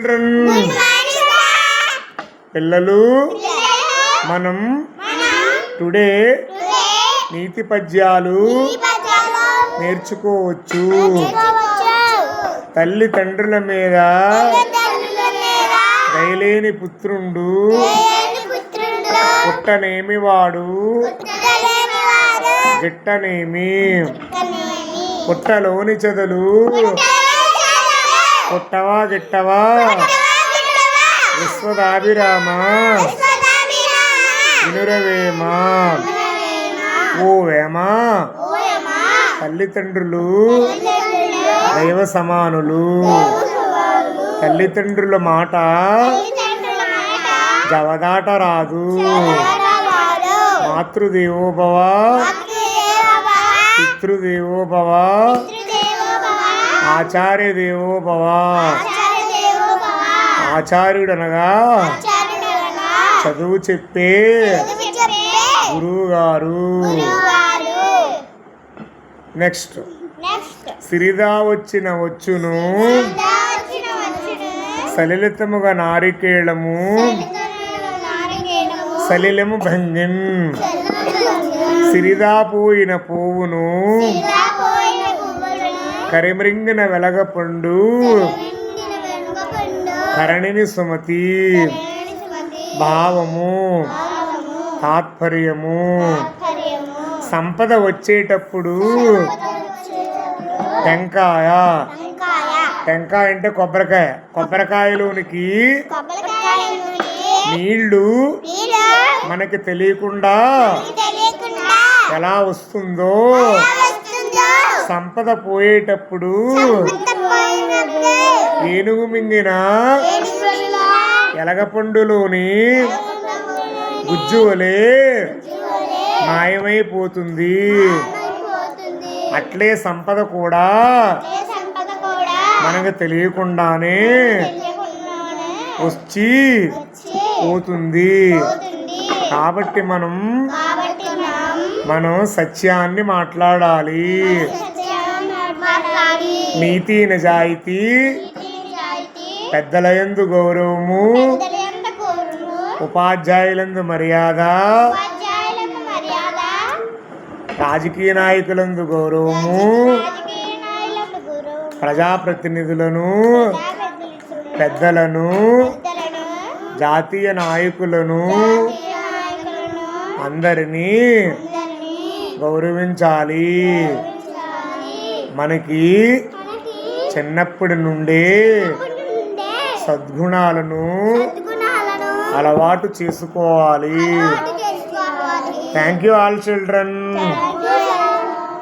Children పిల్లలు మనం today నీతి పద్యాలు నేర్చుకోవచ్చు. తల్లిదండ్రుల మీద దయలేని పుత్రుండు పుట్టనేమి వాడు గిట్టనేమి పుట్టలోని చెదలు పుట్టవా గిట్టవా? విశ్వదాభిరామ? వినురవేమ? ఓ వేమ తల్లిదండ్రులు? దైవ సమానులు? తల్లిదండ్రుల మాట? జవదాట రాదు? మాతృదేవోభవ? పితృదేవోభవ? ఆచార్య దేవోభవ ఆచార్యుడనగా చదువు చెప్పే గురువు గారు నెక్స్ట్. సిరిదా వచ్చిన వచ్చును. సలిలితముగా నారికేళము. సలిలము భంగిన్. సిరిదా పోయిన పువ్వును కరిమరింగిన వెలగపండు. కరణిని సుమతి. భావము. తాత్పర్యము. సంపద వచ్చేటప్పుడు. టెంకాయ. టెంకాయ అంటే కొబ్బరికాయ. కొబ్బరికాయలోనికి నీళ్ళు మనకి తెలియకుండా ఎలా వస్తుందో సంపద పోయేటప్పుడు ఏనుగు మింగిన ఎలగపండులోని గుజ్జు వలె మాయమైపోతుంది. అట్లే సంపద కూడా మనకు తెలియకుండానే వచ్చి పోతుంది. కాబట్టి మనం మనం సత్యాన్ని మాట్లాడాలి. నీతి నిజాయితీ పెద్దలయందు గౌరవము ఉపాధ్యాయులందు మర్యాద రాజకీయ నాయకులందు గౌరవము ప్రజాప్రతినిధులను పెద్దలను జాతీయ నాయకులను అందరినీ గౌరవించాలి. మనకి చిన్నప్పటి నుండే సద్గుణాలను అలవాటు చేసుకోవాలి. Thank you all children